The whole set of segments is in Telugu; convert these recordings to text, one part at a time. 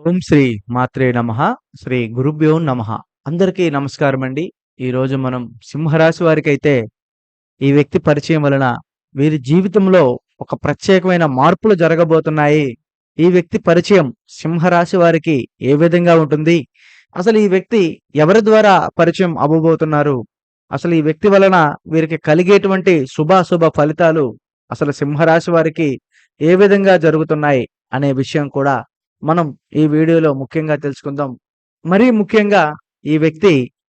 ఓం శ్రీ మాత్రే నమ శ్రీ గురుభ్యో నమ. అందరికీ నమస్కారం అండి ఈరోజు మనం సింహరాశి వారికి అయితే ఈ వ్యక్తి పరిచయం వలన వీరి జీవితంలో ఒక ప్రత్యేకమైన మార్పులు జరగబోతున్నాయి. ఈ వ్యక్తి పరిచయం సింహరాశి వారికి ఏ విధంగా ఉంటుంది? అసలు ఈ వ్యక్తి ఎవరి ద్వారా పరిచయం అవ్వబోతున్నారు? అసలు ఈ వ్యక్తి వలన వీరికి కలిగేటువంటి శుభాశుభ ఫలితాలు అసలు సింహరాశి వారికి ఏ విధంగా జరుగుతున్నాయి? అనే విషయం కూడా మనం ఈ వీడియోలో ముఖ్యంగా తెలుసుకుందాం. మరీ ముఖ్యంగా ఈ వ్యక్తి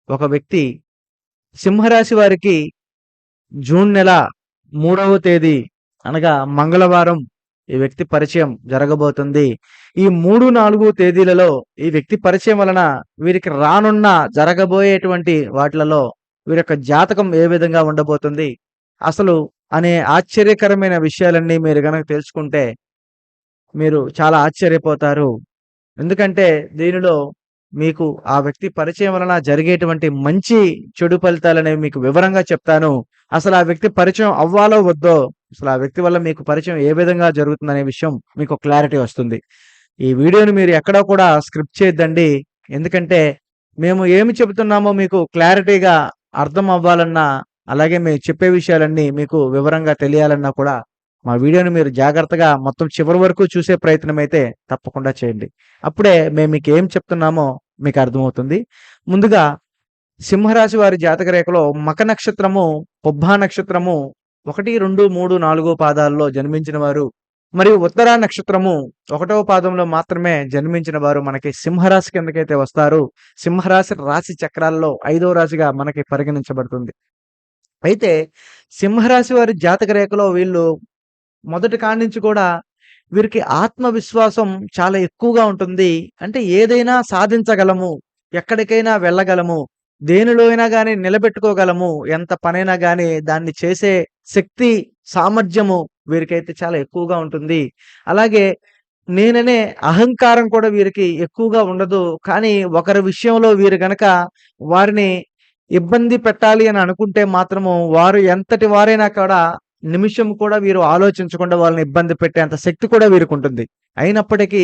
ఒక వ్యక్తి సింహరాశి వారికి జూన్ నెల మూడవ తేదీ అనగా మంగళవారం ఈ వ్యక్తి పరిచయం జరగబోతుంది. ఈ మూడు నాలుగు తేదీలలో ఈ వ్యక్తి పరిచయం వలన వీరికి రానున్న జరగబోయేటువంటి వాటిలలో వీరి యొక్క జాతకం ఏ విధంగా ఉండబోతుంది? అసలు అనే ఆశ్చర్యకరమైన విషయాలన్నీ మీరు కనుక తెలుసుకుంటే మీరు చాలా ఆశ్చర్యపోతారు. ఎందుకంటే దీనిలో మీకు ఆ వ్యక్తి పరిచయం వలన జరిగేటువంటి మంచి చెడు ఫలితాలు అనేవి మీకు వివరంగా చెప్తాను. అసలు ఆ వ్యక్తి పరిచయం అవ్వాలో వద్దో అసలు ఆ వ్యక్తి వల్ల మీకు పరిచయం ఏ విధంగా జరుగుతుందనే విషయం మీకు క్లారిటీ వస్తుంది. ఈ వీడియోని మీరు ఎక్కడా కూడా స్క్రిప్ట్ చేయొద్దండి. ఎందుకంటే మేము ఏమి చెబుతున్నామో మీకు క్లారిటీగా అర్థం అవ్వాలన్నా అలాగే మేము చెప్పే విషయాలన్నీ మీకు వివరంగా తెలియాలన్నా కూడా మా వీడియోని మీరు జాగ్రత్తగా మొత్తం చివరి వరకు చూసే ప్రయత్నం అయితే తప్పకుండా చేయండి. అప్పుడే మేము మీకు ఏం చెప్తున్నామో మీకు అర్థమవుతుంది. ముందుగా సింహరాశి వారి జాతక రేఖలో మక నక్షత్రము పొబ్బా నక్షత్రము ఒకటి రెండు మూడు నాలుగో పాదాల్లో జన్మించిన వారు మరియు ఉత్తర నక్షత్రము ఒకటవ పాదంలో మాత్రమే జన్మించిన వారు మనకి సింహరాశి కిందకైతే వస్తారు. సింహరాశి రాశి చక్రాల్లో ఐదవ రాశిగా మనకి పరిగణించబడుతుంది. అయితే సింహరాశి వారి జాతక రేఖలో వీళ్ళు మొదటి కాడి నుంచి కూడా వీరికి ఆత్మవిశ్వాసం చాలా ఎక్కువగా ఉంటుంది. అంటే ఏదైనా సాధించగలము ఎక్కడికైనా వెళ్ళగలము దేనిలో అయినా కానీ నిలబెట్టుకోగలము ఎంత పనైనా కానీ దాన్ని చేసే శక్తి సామర్థ్యము వీరికైతే చాలా ఎక్కువగా ఉంటుంది. అలాగే నేననే అహంకారం కూడా వీరికి ఎక్కువగా ఉండదు. కానీ ఒకరి విషయంలో వీరు గనక వారిని ఇబ్బంది పెట్టాలి అని అనుకుంటే మాత్రము వారు ఎంతటి వారైనా కూడా నిమిషం కూడా వీరు ఆలోచించకుండా వాళ్ళని ఇబ్బంది పెట్టేంత శక్తి కూడా వీరికి ఉంటుంది. అయినప్పటికీ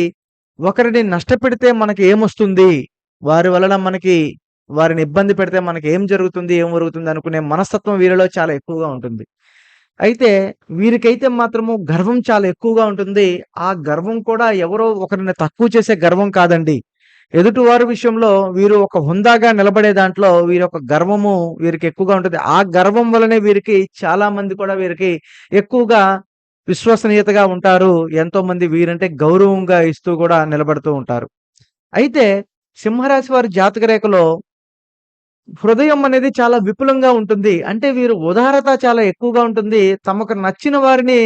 ఒకరిని నష్టపెడితే మనకి ఏమొస్తుంది? వారి వలన మనకి వారిని ఇబ్బంది పెడితే మనకి ఏం జరుగుతుంది ఏం జరుగుతుంది అనుకునే మనస్తత్వం వీరిలో చాలా ఎక్కువగా ఉంటుంది. అయితే వీరికైతే మాత్రము గర్వం చాలా ఎక్కువగా ఉంటుంది. ఆ గర్వం కూడా ఎవరో ఒకరిని తక్కువ చేసే గర్వం కాదండి. ఎదుటివారి విషయంలో వీరు ఒక హుందాగా నిలబడే దాంట్లో వీరి యొక్క గర్వము వీరికి ఎక్కువగా ఉంటుంది. ఆ గర్వం వలనే వీరికి చాలా మంది కూడా వీరికి ఎక్కువగా విశ్వసనీయతగా ఉంటారు. ఎంతో మంది వీరంటే గౌరవంగా ఇస్తూ కూడా నిలబడుతూ ఉంటారు. అయితే సింహరాశి వారి జాతక రేఖలో హృదయం అనేది చాలా విపులంగా ఉంటుంది. అంటే వీరు ఉదారత చాలా ఎక్కువగా ఉంటుంది. తమకు నచ్చిన వారిని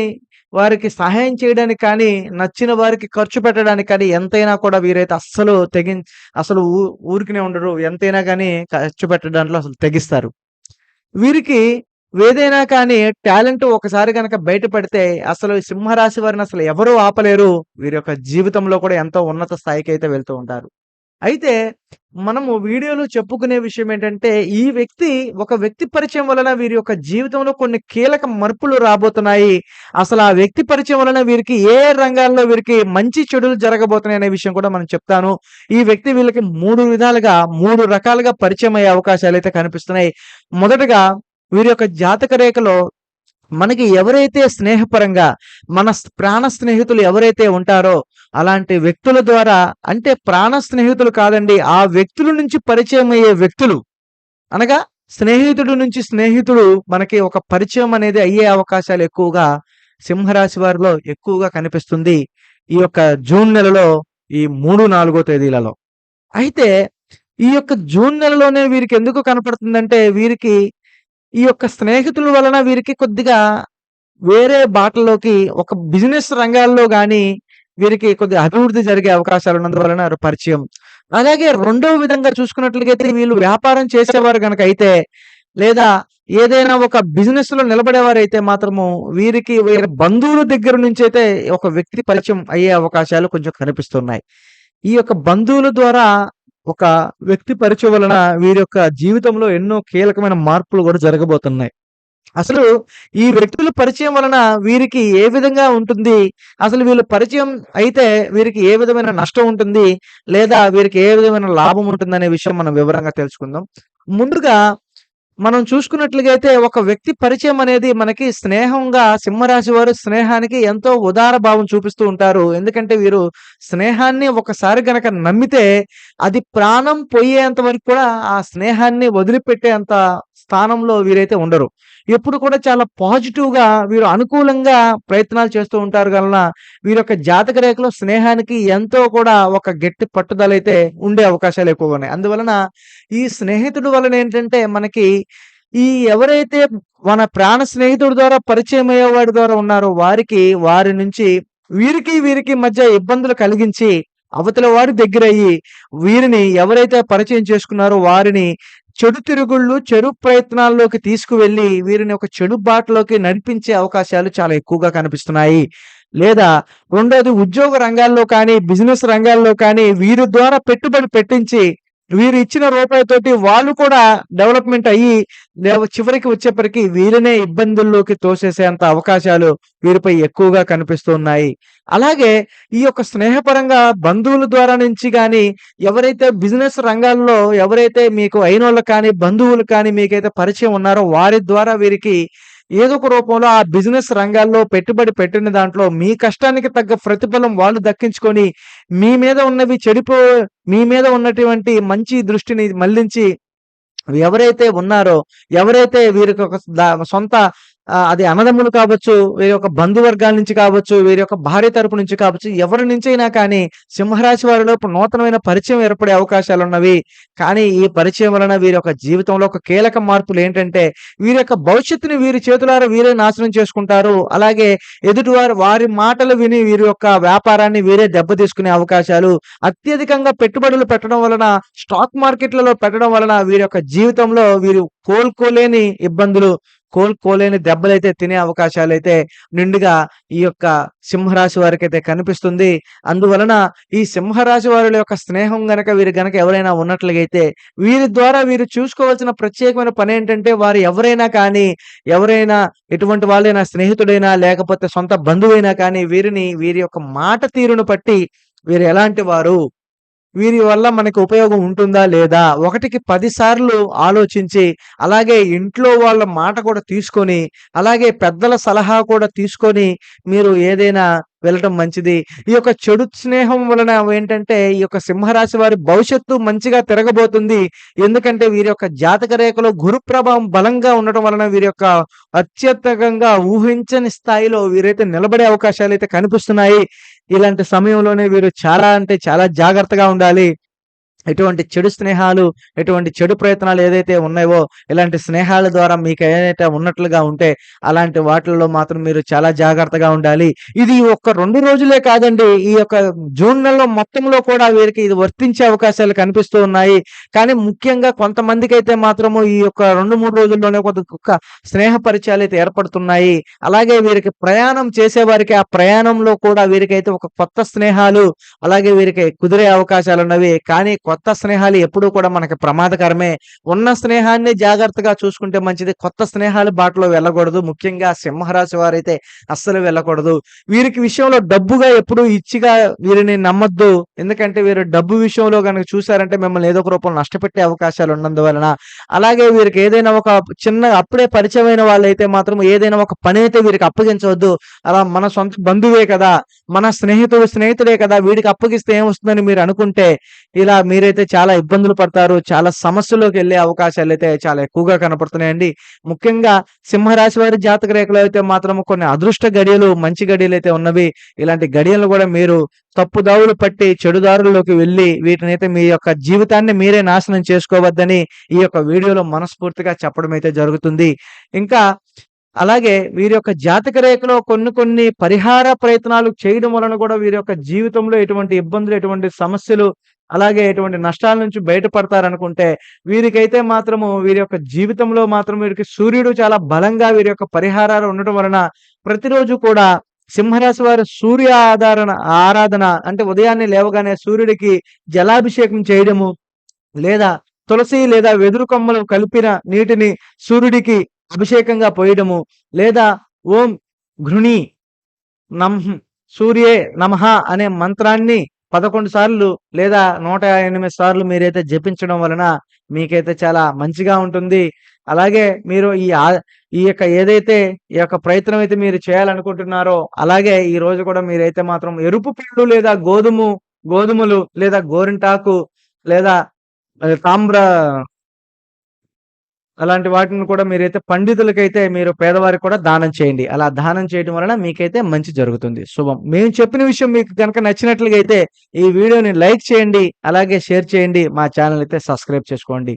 వారికి సహాయం చేయడానికి కానీ నచ్చిన వారికి ఖర్చు పెట్టడానికి కానీ ఎంతైనా కూడా వీరైతే అస్సలు తెగి అసలు ఊ ఊరికినే ఉండరు. ఎంతైనా కానీ ఖర్చు పెట్టడంలో అసలు తెగిస్తారు. వీరికి ఏదైనా కానీ టాలెంట్ ఒకసారి కనుక బయటపడితే అసలు సింహరాశి వారిని అసలు ఎవరూ ఆపలేరు. వీరి యొక్క జీవితంలో కూడా ఎంతో ఉన్నత స్థాయికి అయితే వెళ్తూ ఉంటారు. అయితే మనము వీడియోలో చెప్పుకునే విషయం ఏంటంటే ఈ వ్యక్తి ఒక వ్యక్తి పరిచయం వలన వీరి యొక్క జీవితంలో కొన్ని కీలక మార్పులు రాబోతున్నాయి. అసలు ఆ వ్యక్తి పరిచయం వలన వీరికి ఏ రంగాల్లో వీరికి మంచి చెడులు జరగబోతున్నాయి అనే విషయం కూడా మనం చెప్తాను. ఈ వ్యక్తి వీళ్ళకి మూడు విధాలుగా మూడు రకాలుగా పరిచయం అయ్యే అవకాశాలు అయితే కనిపిస్తున్నాయి. మొదటగా వీరి యొక్క జాతక రేఖలో మనకి ఎవరైతే స్నేహపరంగా మన ప్రాణ స్నేహితులు ఎవరైతే ఉంటారో అలాంటి వ్యక్తుల ద్వారా అంటే ప్రాణ స్నేహితులు కాదండి ఆ వ్యక్తుల నుంచి పరిచయం అయ్యే వ్యక్తులు. అనగా స్నేహితుడు నుంచి స్నేహితుడు మనకి ఒక పరిచయం అనేది అయ్యే అవకాశాలు ఎక్కువగా సింహరాశి వారిలో ఎక్కువగా కనిపిస్తుంది ఈ యొక్క జూన్ నెలలో ఈ మూడు నాలుగో తేదీలలో. అయితే ఈ యొక్క జూన్ నెలలోనే వీరికి ఎందుకు కనపడుతుందంటే వీరికి ఈ యొక్క స్నేహితుల వలన వీరికి కొద్దిగా వేరే బాటలోకి ఒక బిజినెస్ రంగాల్లో కానీ వీరికి కొద్దిగా అభివృద్ధి జరిగే అవకాశాలు ఉన్నందువలన పరిచయం. అలాగే రెండవ విధంగా చూసుకున్నట్లయితే వీళ్ళు వ్యాపారం చేసేవారు కనుక అయితే లేదా ఏదైనా ఒక బిజినెస్లో నిలబడేవారైతే మాత్రము వీరికి వీరి బంధువుల దగ్గర నుంచి అయితే ఒక వ్యక్తి పరిచయం అయ్యే అవకాశాలు కొంచెం కనిపిస్తున్నాయి. ఈ యొక్క బంధువుల ద్వారా ఒక వ్యక్తి పరిచయం వలన వీరి యొక్క జీవితంలో ఎన్నో కీలకమైన మార్పులు కూడా జరగబోతున్నాయి అసలు ఈ వ్యక్తుల పరిచయం వలన వీరికి ఏ విధంగా ఉంటుంది? అసలు వీళ్ళ పరిచయం అయితే వీరికి ఏ విధమైన నష్టం ఉంటుంది? లేదా వీరికి ఏ విధమైన లాభం ఉంటుంది అనే విషయం మనం వివరంగా తెలుసుకుందాం. ముందుగా మనం చూసుకున్నట్లుగైతే ఒక వ్యక్తి పరిచయం అనేది మనకి స్నేహంగా సింహరాశి వారు స్నేహానికి ఎంతో ఉదార భావం చూపిస్తూ ఉంటారు. ఎందుకంటే వీరు స్నేహాన్ని ఒకసారి గనక నమ్మితే అది ప్రాణం పోయేంత వరకు కూడా ఆ స్నేహాన్ని వదిలిపెట్టేంత స్థానంలో వీరైతే ఉండరు. ఎప్పుడు కూడా చాలా పాజిటివ్‌గా వీరు అనుకూలంగా ప్రయత్నాలు చేస్తూ ఉంటారు వలన వీరి యొక్క జాతక రేఖలో స్నేహానికి ఎంతో కూడా ఒక గట్టి పట్టుదలైతే ఉండే అవకాశాలు ఎక్కువగా ఉన్నాయి. అందువలన ఈ స్నేహితుడు వలన ఏంటంటే మనకి ఈ ఎవరైతే మన ప్రాణ స్నేహితుడి ద్వారా పరిచయం అయ్యేవాడి ద్వారా ఉన్నారో వారికి వారి నుంచి వీరికి, వీరికి మధ్య ఇబ్బందులు కలిగించి అవతల వాడి దగ్గరయ్యి వీరిని ఎవరైతే పరిచయం చేసుకున్నారో వారిని చెడు తిరుగుళ్ళు, చెడు ప్రయత్నాల్లోకి తీసుకువెళ్ళి వీరిని ఒక చెడు బాటలోకి నడిపించే అవకాశాలు చాలా ఎక్కువగా కనిపిస్తున్నాయి. లేదా రెండోది ఉద్యోగ రంగాల్లో కానీ, బిజినెస్ రంగాల్లో కానీ వీరి ద్వారా పెట్టుబడి పెట్టించి వీరు ఇచ్చిన రూపాయితోటి వాళ్ళు కూడా డెవలప్‌మెంట్ అయ్యి చివరికి వచ్చేప్పటికి వీరినే ఇబ్బందుల్లోకి తోసేసేంత అవకాశాలు వీరిపై ఎక్కువగా కనిపిస్తున్నాయి. అలాగే ఈ యొక్క స్నేహపరంగా బంధువుల ద్వారా నుంచి కానీ ఎవరైతే బిజినెస్ రంగాల్లో ఎవరైతే మీకు అయినోళ్ళు కానీ, బంధువులు కానీ మీకైతే పరిచయం ఉన్నారో వారి ద్వారా వీరికి ఏదో ఒక రూపంలో ఆ బిజినెస్ రంగాల్లో పెట్టుబడి పెట్టిన దాంట్లో మీ కష్టానికి తగ్గ ప్రతిఫలం వాళ్ళు దక్కించుకొని మీ మీద ఉన్నవి చెడిపో మీ మీద ఉన్నటువంటి మంచి దృష్టిని మళ్ళించి ఎవరైతే ఉన్నారో, ఎవరైతే వీరికి ఒక సొంత అది అన్నదమ్ములు కావచ్చు, వీరి యొక్క బంధువర్గాల నుంచి కావచ్చు, వీరి యొక్క భార్య తరపు నుంచి కావచ్చు, ఎవరి నుంచైనా కానీ సింహరాశి వారిలో నూతనమైన పరిచయం ఏర్పడే అవకాశాలున్నవి. కానీ ఈ పరిచయం వలన వీరి యొక్క జీవితంలో ఒక కీలక మార్పులు ఏంటంటే వీరి యొక్క భవిష్యత్తుని వీరి చేతులారా వీరే నాశనం చేసుకుంటారు. అలాగే ఎదుటివారు వారి మాటలు విని వీరి యొక్క వ్యాపారాన్ని వీరే దెబ్బతీసుకునే అవకాశాలు, అత్యధికంగా పెట్టుబడులు పెట్టడం వలన, స్టాక్ మార్కెట్‌లలో పెట్టడం వలన వీరి యొక్క జీవితంలో వీరు కోలుకోలేని ఇబ్బందులు, కోలుకోలేని దెబ్బలైతే తినే అవకాశాలు అయితే నిండుగా ఈ యొక్క సింహరాశి వారికైతే కనిపిస్తుంది. అందువలన ఈ సింహరాశి వారుల యొక్క స్నేహం గనక వీరు గనక ఎవరైనా ఉన్నట్లయితే వీరి ద్వారా వీరు చూసుకోవాల్సిన ప్రత్యేకమైన పని ఏంటంటే వారు ఎవరైనా కానీ, ఎవరైనా ఎటువంటి వాళ్ళైనా స్నేహితుడైనా లేకపోతే సొంత బంధువైనా కానీ వీరిని వీరి యొక్క మాట తీరును బట్టి వీరు ఎలాంటి వారు? వీరి వల్ల మనకు ఉపయోగం ఉంటుందా? లేదా? ఒకటికి పదిసార్లు ఆలోచించి, అలాగే ఇంట్లో వాళ్ళ మాట కూడా తీసుకొని, అలాగే పెద్దల సలహా కూడా తీసుకొని మీరు ఏదైనా వెళ్ళటం మంచిది. ఈ యొక్క చెడు స్నేహం వలన ఏంటంటే ఈ యొక్క సింహరాశి వారి భవిష్యత్తు మంచిగా తిరగబోతుంది. ఎందుకంటే వీరి యొక్క జాతక రేఖలో గురు ప్రభావం బలంగా ఉండటం వలన వీరి యొక్క అత్యధికంగా ఊహించని స్థాయిలో వీరైతే నిలబడే అవకాశాలు అయితే కనిపిస్తున్నాయి. ఇలాంటి సమయంలోనే వీరు చాలా అంటే చాలా జాగ్రత్తగా ఉండాలి. ఎటువంటి చెడు స్నేహాలు, ఎటువంటి చెడు ప్రయత్నాలు ఏదైతే ఉన్నాయో, ఇలాంటి స్నేహాల ద్వారా మీకు ఏదైతే ఉన్నట్లుగా ఉంటే, అలాంటి వాటిల్లో మాత్రం మీరు చాలా జాగ్రత్తగా ఉండాలి. ఇది ఒక్క రెండు రోజులే కాదండి. ఈ యొక్క జూన్ నెలలో మొత్తంలో కూడా వీరికి ఇది వర్తించే అవకాశాలు కనిపిస్తూ ఉన్నాయి. కానీ ముఖ్యంగా కొంతమందికైతే మాత్రము ఈ యొక్క 2, 3 రోజుల్లోనే కొద్ది ఒక స్నేహ అయితే ఏర్పడుతున్నాయి. అలాగే వీరికి ప్రయాణం చేసేవారికి ఆ ప్రయాణంలో కూడా వీరికైతే ఒక కొత్త స్నేహాలు, అలాగే వీరికి కుదిరే అవకాశాలున్నవి. కానీ కొత్త స్నేహాలు ఎప్పుడూ కూడా మనకి ప్రమాదకరమే. ఉన్న స్నేహాన్ని జాగ్రత్తగా చూసుకుంటే మంచిది. కొత్త స్నేహాలు బాటలో వెళ్ళకూడదు. ముఖ్యంగా సింహరాశి వారైతే అస్సలు వెళ్ళకూడదు. వీరికి విషయంలో డబ్బుగా ఎప్పుడు ఇచ్చిగా వీరిని నమ్మద్దు ఎందుకంటే వీరు డబ్బు విషయంలో కనుక చూసారంటే మిమ్మల్ని ఏదో ఒక రూపంలో నష్టపెట్టే అవకాశాలు ఉన్నందువలన, అలాగే వీరికి ఏదైనా ఒక చిన్న అప్పుడే పరిచయమైన వాళ్ళైతే మాత్రం ఏదైనా ఒక పని అయితే వీరికి అప్పగించవద్దు. అలా మన సొంత బంధువే కదా! మన స్నేహితుడు స్నేహితుడే కదా! వీడికి అప్పగిస్తే ఏమొస్తుందని మీరు అనుకుంటే, ఇలా మీరు మీరైతే చాలా ఇబ్బందులు పడతారు. చాలా సమస్యలోకి వెళ్ళే అవకాశాలు అయితే చాలా ఎక్కువగా కనపడుతున్నాయండి. ముఖ్యంగా సింహరాశి వారి జాతక రేఖలో అయితే మాత్రం కొన్ని అదృష్ట గడియలు, మంచి గడియలు అయితే ఉన్నవి. ఇలాంటి గడియలను కూడా మీరు తప్పుదావులు పట్టి చెడుదారుల్లోకి వెళ్ళి వీటిని అయితే మీ యొక్క జీవితాన్ని మీరే నాశనం చేసుకోవద్దని ఈ యొక్క వీడియోలో మనస్ఫూర్తిగా చెప్పడం అయితే జరుగుతుంది. ఇంకా అలాగే వీరి యొక్క జాతక రేఖలో కొన్ని కొన్ని పరిహార ప్రయత్నాలు చేయడం వలన కూడా వీరి యొక్క జీవితంలో ఎటువంటి ఇబ్బందులు, ఎటువంటి సమస్యలు, అలాగే ఎటువంటి నష్టాల నుంచి బయటపడతారనుకుంటే, వీరికైతే మాత్రము వీరి యొక్క జీవితంలో మాత్రం వీరికి సూర్యుడు చాలా బలంగా వీరి యొక్క పరిహారాలు ఉండటం వలన ప్రతిరోజు కూడా సింహరాశి వారి సూర్య ఆధారణ ఆరాధన అంటే ఉదయాన్నే లేవగానే సూర్యుడికి జలాభిషేకం చేయడము, లేదా తులసి లేదా వెదురు కొమ్మలు కలిపిన నీటిని సూర్యుడికి అభిషేకంగా పోయడము లేదా ఓం ఘృణి నమ్ సూర్యే నమః అనే మంత్రాన్ని పదకొండు సార్లు లేదా నూట ఎనిమిది సార్లు మీరైతే జపించడం వలన మీకైతే చాలా మంచిగా ఉంటుంది. అలాగే మీరు ఈ ఆ- ఈ యొక్క ఏదైతే ఈ యొక్క ప్రయత్నం అయితే మీరు చేయాలనుకుంటున్నారో అలాగే ఈ రోజు కూడా మీరైతే మాత్రం ఎరుపు పిండు లేదా గోధుమ గోధుమలు లేదా గోరింటాకు లేదా తామ్ర అలాంటి వాటిని కూడా మీరైతే పండితులకైతే మీరు పేదవారికి కూడా దానం చేయండి. అలా దానం చేయడం వలన మీకైతే మంచి జరుగుతుంది. శుభం. మేము చెప్పిన విషయం మీకు కనుక నచ్చినట్లుగా అయితే ఈ వీడియోని లైక్ చేయండి అలాగే షేర్ చేయండి మా ఛానల్ అయితే సబ్స్క్రైబ్ చేసుకోండి.